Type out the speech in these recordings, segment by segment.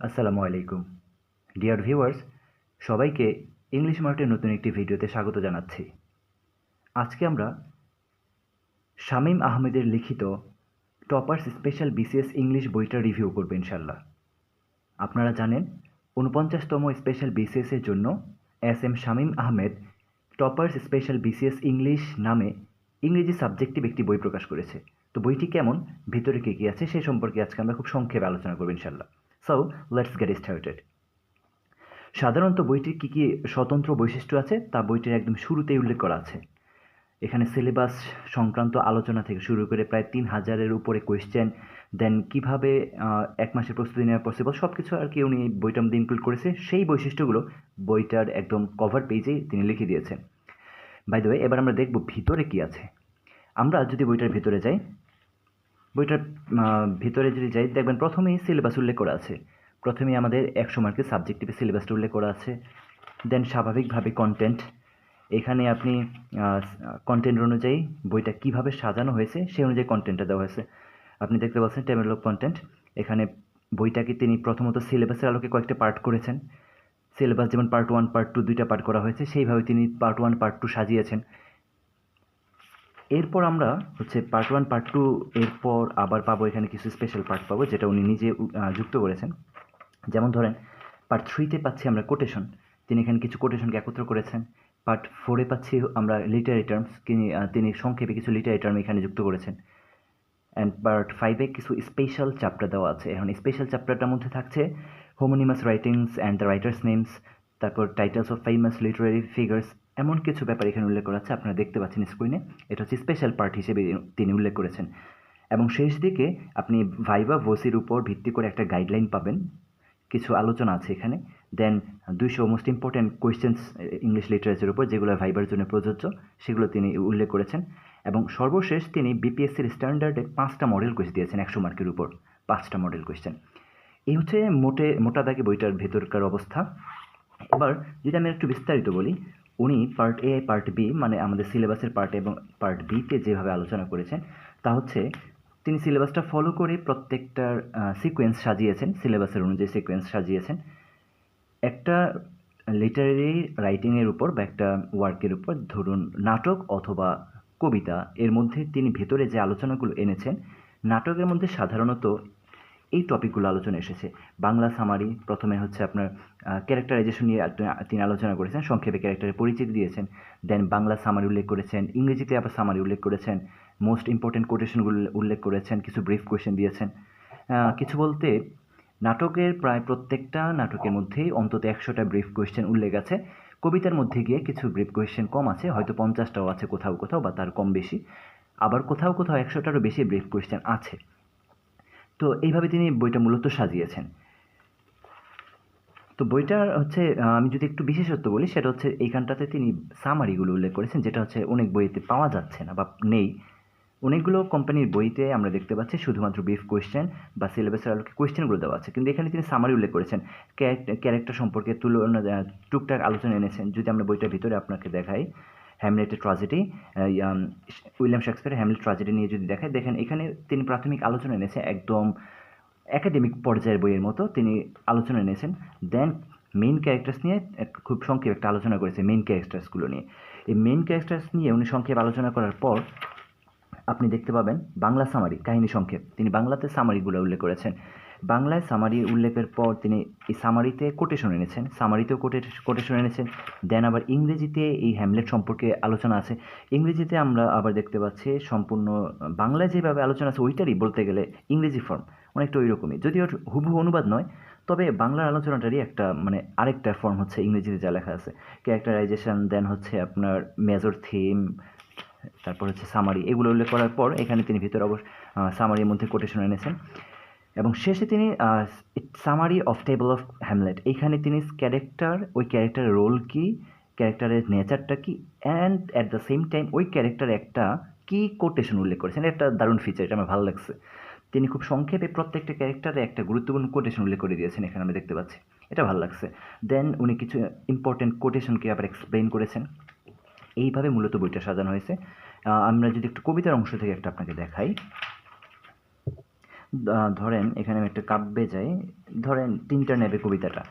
আসসালামু আলাইকুম। Dear viewers সবাইকে ইংলিশ মার্টের নতুন একটি ভিডিওতে স্বাগত জানাচ্ছি। আজকে আমরা শামীম আহমেদের লিখিত টপার্স স্পেশাল বিসিএস ইংলিশ বইটা রিভিউ করব ইনশাল্লাহ আপনারা জানেন উনপঞ্চাশতম স্পেশাল বিসিএসের জন্য S M Shamim Ahmed toppers special BCS English নামে ইংরেজি সাবজেক্টিভ একটি বই প্রকাশ করেছে। তো বইটি কেমন, ভিতরে কী কী আছে সে সম্পর্কে আজকে আমরা খুব সংক্ষেপে আলোচনা করব ইনশাল্লাহ সো লেটস গেট স্টার্টেড সাধারণত বইটির কী কী স্বতন্ত্র বৈশিষ্ট্য আছে, তা বইটির একদম শুরুতেই উল্লেখ করা আছে। এখানে সিলেবাস সংক্রান্ত আলোচনা থেকে শুরু করে প্রায় তিন হাজারের উপরে কোয়েশ্চেন দেন কীভাবে এক মাসের প্রস্তুতি নেওয়া পসিবল সব কিছু আর কি উনি বইটার মধ্যে ইনক্লুড করেছে। সেই বৈশিষ্ট্যগুলো বইটার একদম কভার পেজেই তিনি লিখে দিয়েছেন। বাই দ্য ওয়ে এবার আমরা দেখব ভিতরে কি আছে। আমরা যদি বইটার ভিতরে যাই বইটার ভিতরে যদি যাই, দেখবেন প্রথমেই সিলেবাস উল্লেখ করা আছে। প্রথমেই আমাদের একশো মার্কের সাবজেক্টিভে সিলেবাসটা উল্লেখ করা আছে। দেন স্বাভাবিকভাবে কন্টেন্ট এখানে আপনি কন্টেন্ট অনুযায়ী বইটা কীভাবে সাজানো হয়েছে, সেই অনুযায়ী কন্টেন্টটা দেওয়া হয়েছে। আপনি দেখতে পাচ্ছেন টেবিল অফ কন্টেন্ট এখানে বইটাকে তিনি প্রথমত সিলেবাসের আলোকে কয়েকটা পার্ট করেছেন। সিলেবাস যেমন পার্ট ওয়ান পার্ট টু দুইটা পার্ট করা হয়েছে, সেইভাবে তিনি পার্ট ওয়ান পার্ট টু সাজিয়েছেন। এরপর আমরা হচ্ছে পার্ট ওয়ান পার্ট টু এরপর আবার পাবো এখানে কিছু স্পেশাল পার্ট পাবো, যেটা উনি নিজে যুক্ত করেছেন। যেমন ধরেন পার্ট থ্রিতে পাচ্ছি আমরা কোটেশন তিনি এখানে কিছু কোটেশনকে একত্র করেছেন। পার্ট ফোরে পাচ্ছি আমরা লিটারি টার্মস তিনি সংক্ষেপে কিছু লিটারি টার্ম এখানে যুক্ত করেছেন। অ্যান্ড পার্ট ফাইভে কিছু স্পেশাল চ্যাপ্টার দেওয়া আছে। এখন স্পেশাল চ্যাপ্টারটার মধ্যে থাকছে homonymous writings and the writers names তারপর titles of famous literary figures এমন কিছু ব্যাপার এখানে উল্লেখ করা আছে, আপনারা দেখতে পাচ্ছেন স্ক্রিনে এটা হচ্ছে স্পেশাল পার্ট হিসেবে তিনি উল্লেখ করেছেন। এবং শেষ দিকে আপনি ভাইবা ভোসির উপর ভিত্তি করে একটা গাইডলাইন পাবেন। কিছু আলোচনা আছে এখানে। দেন দুইশো মোস্ট ইম্পর্ট্যান্ট কোয়েশ্চেন্স ইংলিশ লিটারেচারের উপর, যেগুলো ভাইবার জন্য প্রযোজ্য, সেগুলো তিনি উল্লেখ করেছেন। এবং সর্বশেষ তিনি বিপিএসসির স্ট্যান্ডার্ডে পাঁচটা মডেল কোয়েশ্চ দিয়েছেন একশো মার্কের উপর। পাঁচটা মডেল কোয়েশ্চেন এই হচ্ছে মোটে, মোটা দাগে বইটার ভেতরকার অবস্থা। এবার যদি আমি একটু বিস্তারিত বলি, উনি পার্ট এ পার্ট বি মানে আমাদের সিলেবাসের পার্ট এবং পার্ট বিতে যেভাবে আলোচনা করেছেন, তা হচ্ছে তিনি সিলেবাসটা ফলো করে প্রত্যেকটার সিকোয়েন্স সাজিয়েছেন সিলেবাসের অনুযায়ী সিকোয়েন্স সাজিয়েছেন। একটা লিটারারি রাইটিংয়ের উপর বা একটা ওয়ার্কের উপর, ধরুন নাটক অথবা কবিতা, এর মধ্যে তিনি ভেতরে যে আলোচনাগুলো এনেছেন, নাটকের মধ্যে সাধারণত এই টপিকগুলো আলোচনা এসেছে। বাংলা সামারি প্রথমে হচ্ছে আপনার ক্যারেক্টারাইজেশন নিয়ে তিনি আলোচনা করেছেন, সংক্ষেপে ক্যারেক্টারের পরিচিতি দিয়েছেন দেন বাংলা সামারি উল্লেখ করেছেন, ইংরেজিতে আবার সামারি উল্লেখ করেছেন মোস্ট ইম্পর্টেন্ট কোটেশনগুলো উল্লেখ করেছেন, কিছু ব্রিফ কোয়েশ্চেন দিয়েছেন। কিছু বলতে, নাটকের প্রায় প্রত্যেকটা নাটকের মধ্যেই অন্তত একশোটা ব্রিফ কোয়েশ্চেন উল্লেখ আছে। কবিতার মধ্যে গিয়ে কিছু ব্রিফ কোয়েশ্চেন কম আছে, হয়তো পঞ্চাশটাও আছে কোথাও কোথাও বা তার কম বেশি। আবার কোথাও কোথাও একশোটারও বেশি ব্রিফ কোয়েশ্চেন আছে। তো এইভাবে তিনি বইটা মূলত সাজিয়েছেন। তো বইটার হচ্ছে আমি যদি একটু বিশেষত্ব বলি, সেটা হচ্ছে এইখানটাতে তিনি সামারিগুলো উল্লেখ করেছেন, যেটা হচ্ছে অনেক বইতে পাওয়া যাচ্ছে না বা নেই। অনেকগুলো কোম্পানির বইতে আমরা দেখতে পাচ্ছি, শুধুমাত্র ব্রিফ কোয়েশ্চেন বা সিলেবাসের আলোকে কোয়েশ্চেনগুলো দেওয়া আছে। কিন্তু এখানে তিনি সামারি উল্লেখ করেছেন। ক্যারেক্টার সম্পর্কে তুলনা টুকটাক আলোচনা এনেছেন। যদি আমরা বইটার ভিতরে আপনাকে দেখাই হ্যামলেটের tragedy William Shakespeare Hamlet tragedy নিয়ে যদি দেখেন দেখেন এখানে তিনি প্রাথমিক আলোচনা এনেছে একদম একাডেমিক পর্যায়ের বইয়ের মতো। তিনি আলোচনা এনেছেন দেন মেইন ক্যারেক্টার্স নিয়ে খুব সংক্ষেপ একটা আলোচনা করেছে মেইন ক্যারেক্টার্সগুলো নিয়ে। এই মেইন ক্যারেক্টার্স নিয়ে উনি সংক্ষেপ আলোচনা করার পর আপনি দেখতে পাবেন বাংলা সামারি কাহিনী সংক্ষেপ। তিনি বাংলাতে সামারিগুলো উল্লেখ করেছেন। বাংলায় সামারি উল্লেখের পর তিনি এই সামারিতে কোটেশন এনেছেন। সামারিতেও কোটে কোটেশন এনেছেন। দেন আবার ইংরেজিতে এই হ্যামলেট সম্পর্কে আলোচনা আছে। ইংরেজিতে আমরা আবার দেখতে পাচ্ছি সম্পূর্ণ, বাংলায় যেভাবে আলোচনা আছে, ওইটারই বলতে গেলে ইংরেজি ফর্ম অনেকটা ওই রকমই যদিও হুবহু অনুবাদ নয়, তবে বাংলার আলোচনাটারই একটা মানে আরেকটা ফর্ম হচ্ছে ইংরেজিতে যা লেখা আছে। ক্যারেক্টারাইজেশন দেন হচ্ছে আপনার মেজর থিম তারপর হচ্ছে সামারি এগুলো উল্লেখ করার পর এখানে তিনি ভিতরে অবশ্য সামারির মধ্যে কোটেশন এনেছেন। এবং শেষে তিনি summary of table of Hamlet এইখানে তিনি ক্যারেক্টার ওই ক্যারেক্টারের রোল কি ক্যারেক্টারের নেচারটা কি and at the same time ওই ক্যারেক্টার একটা কি কোটেশন উল্লেখ করেছেন একটা দারুণ ফিচার এটা আমার ভালো লাগছে। তিনি খুব সংক্ষেপে প্রত্যেকটা ক্যারেক্টারে একটা গুরুত্বপূর্ণ কোটেশন উল্লেখ করে দিয়েছেন, এখানে আমরা দেখতে পাচ্ছি। এটা ভালো লাগছে। দেন উনি কিছু ইম্পর্টেন্ট কোটেশনকে আবার এক্সপ্লেন করেছেন। এইভাবে মূলত বইটা সাজানো হয়েছে। আমরা যদি একটু কবিতার অংশ থেকে একটা আপনাকে দেখাই। ধরেন, এখানে আমি একটা কাব্যে যাই। ধরেন টিনটার নেবে কবিতাটা।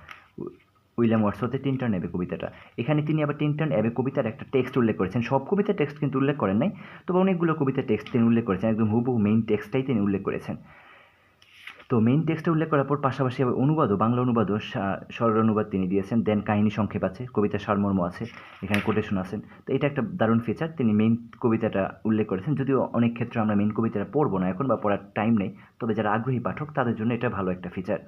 উইলিয়াম ওয়ার্ডসওয়ার্থের টিনটার নেবে কবিতাটা। এখানে তিনি আবার টিনটার নেবে কবিতার একটা টেক্সট উল্লেখ করেছেন। সব কবিতার টেক্সট কিন্তু উল্লেখ করেন নাই, তবে অনেকগুলো কবিতার টেক্সট তিনি উল্লেখ করেছেন। একদম হুবহু মেইন টেক্সটটাই তিনি উল্লেখ করেছেন। তো মেইন টেক্সটে উল্লেখ করার পর পাশাপাশি অনুবাদও, বাংলা অনুবাদও সরল অনুবাদ তিনি দিয়েছেন। দেন কাহিনী সংক্ষেপ আছে কবিতার সারমর্ম আছে, এখানে কোটেশন আছেন। তো এটা একটা দারুণ ফিচার তিনি মেইন কবিতাটা উল্লেখ করেছেন। যদিও অনেক ক্ষেত্রে আমরা মেইন কবিতাটা পড়ব না এখন বা পড়ার টাইম নেই, তবে যারা আগ্রহী পাঠক, তাদের জন্য এটা ভালো একটা ফিচার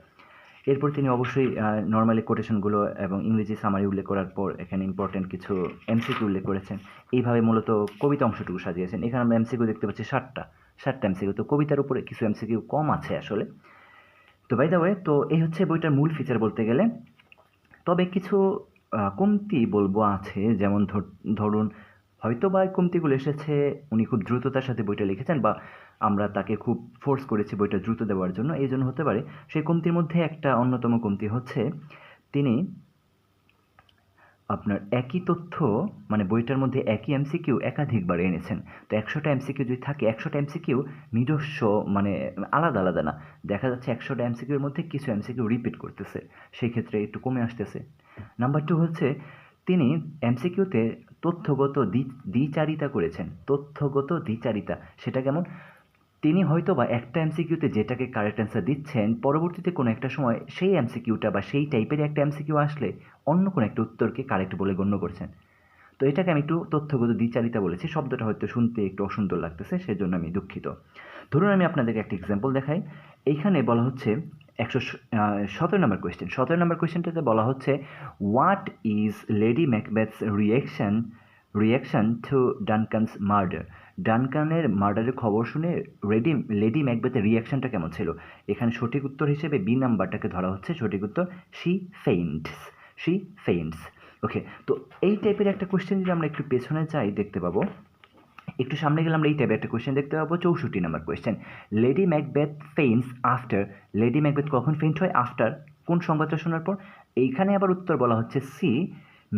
এরপর তিনি অবশ্যই নর্মালি কোটেশনগুলো এবং ইংরেজি সামারি উল্লেখ করার পর এখানে ইম্পর্টেন্ট কিছু এমসিকিউ উল্লেখ করেছেন। এইভাবে মূলত কবিতা অংশটুকু সাজিয়েছেন। এখানে আমরা এমসিকিউ দেখতে পাচ্ছি ষাটটা। ষাটটা এমসিকিউ তো কবিতার উপরে কিছু এমসিকিউ কম আছে আসলে। তো বাই দ্য ওয়ে তো এই হচ্ছে বইটার মূল ফিচার বলতে গেলে। তবে কিছু কমতি বলব আছে, যেমন ধর- ধরুন, হয়তো বা কমতিগুলো এসেছে, উনি খুব দ্রুততার সাথে বইটা লিখেছেন বা আমরা তাকে খুব ফোর্স করেছি বইটা দ্রুত দেওয়ার জন্য এই জন্য হতে পারে। সেই কমতির মধ্যে একটা অন্যতম কমতি হচ্ছে, তিনি আপনার একই তথ্য মানে বইটার মধ্যে একই এমসিকিউ একাধিকবার এনেছেন। তো একশোটা এমসিকিউ যদি থাকে, একশোটা এমসিকিউ নিজস্ব মানে আলাদা আলাদা না। দেখা যাচ্ছে একশোটা এমসিকিউর মধ্যে কিছু এমসিকিউ রিপিট করতেছে। সেই ক্ষেত্রে একটু কমে আসতেছে। নাম্বার টু হচ্ছে, তিনি এমসিকিউতে তথ্যগত দ্বি- দ্বিচারিতা করেছেন। তথ্যগত দ্বিচারিতা, সেটা কেমন? তিনি হয়তো বা একটা এমসিকিউতে যেটাকে কারেক্ট অ্যান্সার দিচ্ছেন, পরবর্তীতে কোনো একটা সময় সেই এমসিকিউটা বা সেই টাইপের একটা এমসিকিউ আসলে অন্য কোনো একটা উত্তরকে কারেক্ট বলে গণ্য করছেন। তো এটাকে আমি একটু তথ্যগত দ্বিচারিতা বলেছি, শব্দটা হয়তো শুনতে একটু অসুন্দর লাগতেছে, সেজন্য আমি দুঃখিত। ধরুন আমি আপনাদেরকে একটা এক্সাম্পল দেখাই। এইখানে বলা হচ্ছে একশো সতেরো নম্বর কোয়েশ্চেন সতেরো নম্বর কোয়েশ্চেনটাতে বলা হচ্ছে what is lady Macbeth's reaction reaction to Duncan's murder ডানকানের মার্ডারের খবর শুনে রেডি, লেডি ম্যাকবেথের রিয়াকশনটা কেমন ছিল? এখানে সঠিক উত্তর হিসেবে বি নাম্বারটাকে ধরা হচ্ছে, সঠিক উত্তর শি ফেইন্টস শি ফেইন্টস ওকে তো এই টাইপের একটা কোয়েশ্চেন যদি আমরা একটু পেছনে যাই, দেখতে পাবো। একটু সামনে গেলে আমরা এই টাইপের একটা কোয়েশ্চেন দেখতে পাবো, চৌষট্টি number question Lady Macbeth faints after Lady Macbeth কখন ফেইন্ট হয়? আফটার কোন সংবাদটা শোনার পর? এইখানে আবার উত্তর বলা হচ্ছে she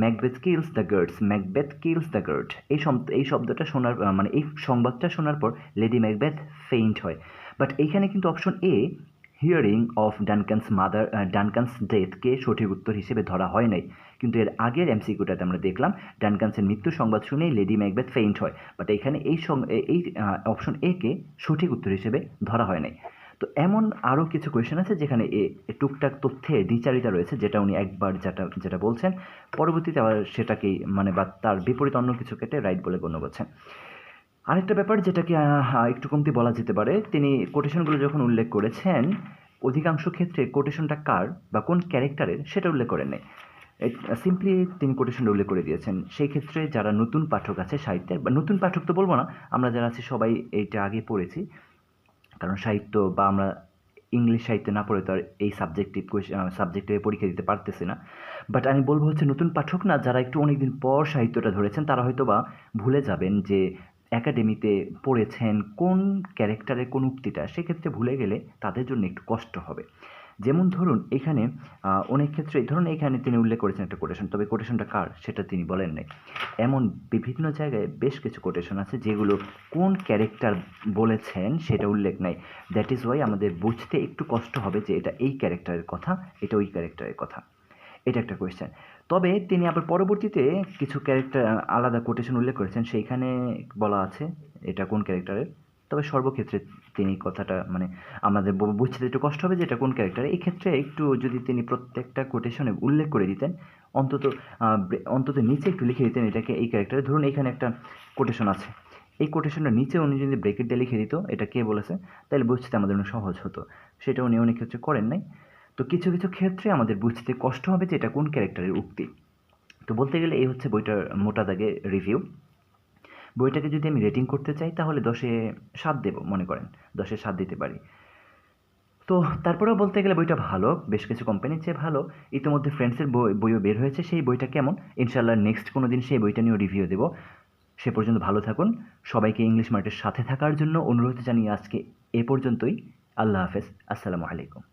Macbeth kills the guards Macbeth kills the guard এই শব্দ এই শব্দটা শোনার মানে এই সংবাদটা শোনার পর লেডি ম্যাকবেথ ফেইন্ট হয়। বাট এইখানে কিন্তু option A hearing of Duncan's murder Duncan's ডেথকে সঠিক উত্তর হিসেবে ধরা হয় নাই। কিন্তু এর আগের এমসিকিউটাতে আমরা দেখলাম ডানকানসের মৃত্যু সংবাদ শুনেই লেডি ম্যাকবেথ ফেইন্ট হয়। বাট এখানে এই এই অপশন এ কে সঠিক উত্তর হিসেবে ধরা হয় নাই। তো এমন আরও কিছু কোয়েশ্চেন আছে যেখানে এ টুকটাক তথ্যে দ্বিচারিতা রয়েছে, যেটা উনি একবার যেটা যেটা বলছেন। পরবর্তীতে আবার সেটাকেই মানে বা তার বিপরীত অন্য কিছু কেটে রাইট বলে গণ্য করছেন। আরেকটা ব্যাপার যেটাকে একটু কমতি বলা যেতে পারে, তিনি কোটেশনগুলো যখন উল্লেখ করেছেন, অধিকাংশ ক্ষেত্রে কোটেশনটা কার বা কোন ক্যারেক্টারের সেটা উল্লেখ করেন নাই সিম্পলি তিনি কোটেশনটা উল্লেখ করে দিয়েছেন, সেই ক্ষেত্রে যারা নতুন পাঠক আছে, সাহিত্যের, বা নতুন পাঠক তো বলব না, আমরা যারা আছি সবাই এইটা আগে পড়েছি। কারণ সাহিত্য বা আমরা ইংলিশ সাহিত্যে না পড়ে তো আর এই সাবজেক্টিভ সাবজেক্টে পরীক্ষা দিতে পারতেছি না। বাট আমি বলব হচ্ছে নতুন পাঠক না, যারা একটু অনেকদিন পর সাহিত্যটা ধরেছেন, তারা হয়তো বা ভুলে যাবেন যে একাডেমিতে পড়েছেন কোন ক্যারেক্টারের কোন উক্তিটা। সেক্ষেত্রে ভুলে গেলে তাদের জন্য একটু কষ্ট হবে। যেমন ধরুন এখানে অনেক ক্ষেত্রে, ধরুন এখানে তিনি উল্লেখ করেছেন একটা কোটেশন তবে কোটেশনটা কার? সেটা তিনি বলেন নাই। এমন বিভিন্ন জায়গায় বেশ কিছু কোটেশন আছে যেগুলো কোন ক্যারেক্টার বলেছেন সেটা উল্লেখ নাই। দ্যাট ইজ ওয়াই আমাদের বুঝতে একটু কষ্ট হবে যে এটা এই ক্যারেক্টারের কথা, এটা ওই ক্যারেক্টারের কথা। এটা একটা কোয়েশ্চেন তবে তিনি আবার পরবর্তীতে কিছু ক্যারেক্টার আলাদা কোটেশন উল্লেখ করেছেন, সেইখানে বলা আছে এটা কোন ক্যারেক্টারের তবে সর্বক্ষেত্রে তিনি কথাটা মানে আমাদের বুঝতে একটু কষ্ট হবে যে এটা কোন ক্যারেক্টার এই ক্ষেত্রে একটু যদি তিনি প্রত্যেকটা কোটেশনে উল্লেখ করে দিতেন, অন্তত অন্তত নিচে একটু লিখে দিতেন এটাকে এই ক্যারেক্টারে ধরুন এখানে একটা কোটেশন আছে। এই কোটেশনটা নিচে উনি যদি ব্রেকেট দিয়ে লিখে দিত, এটা কে বলেছে? তাহলে বুঝতে আমাদের জন্য সহজ হতো। সেটা উনি অনেক ক্ষেত্রে করেন নাই। তো কিছু কিছু ক্ষেত্রে আমাদের বুঝতে কষ্ট হবে যে এটা কোন ক্যারেক্টারের উক্তি। তো বলতে গেলে এই হচ্ছে বইটার মোটা দাগে রিভিউ বইটাকে যদি আমি রেটিং করতে চাই, তাহলে দশে সাত দেবো, মনে করেন। দশে সাত দিতে পারি। তো তারপরেও বলতে গেলে বইটা ভালো, বেশ কিছু কোম্পানির চেয়ে ভালো। ইতিমধ্যে ফ্রেন্ডসের বই, বইও বের হয়েছে। সেই বইটা কেমন? ইনশাল্লাহ নেক্সট কোনো দিন সেই বইটা নিয়েও রিভিউ দেবো। সে পর্যন্ত ভালো থাকুন। সবাইকে ইংলিশ মার্টের সাথে থাকার জন্য অনুরোধ জানিয়ে আজকে এ পর্যন্তই। আল্লাহ হাফেজ। আসসালামু আলাইকুম।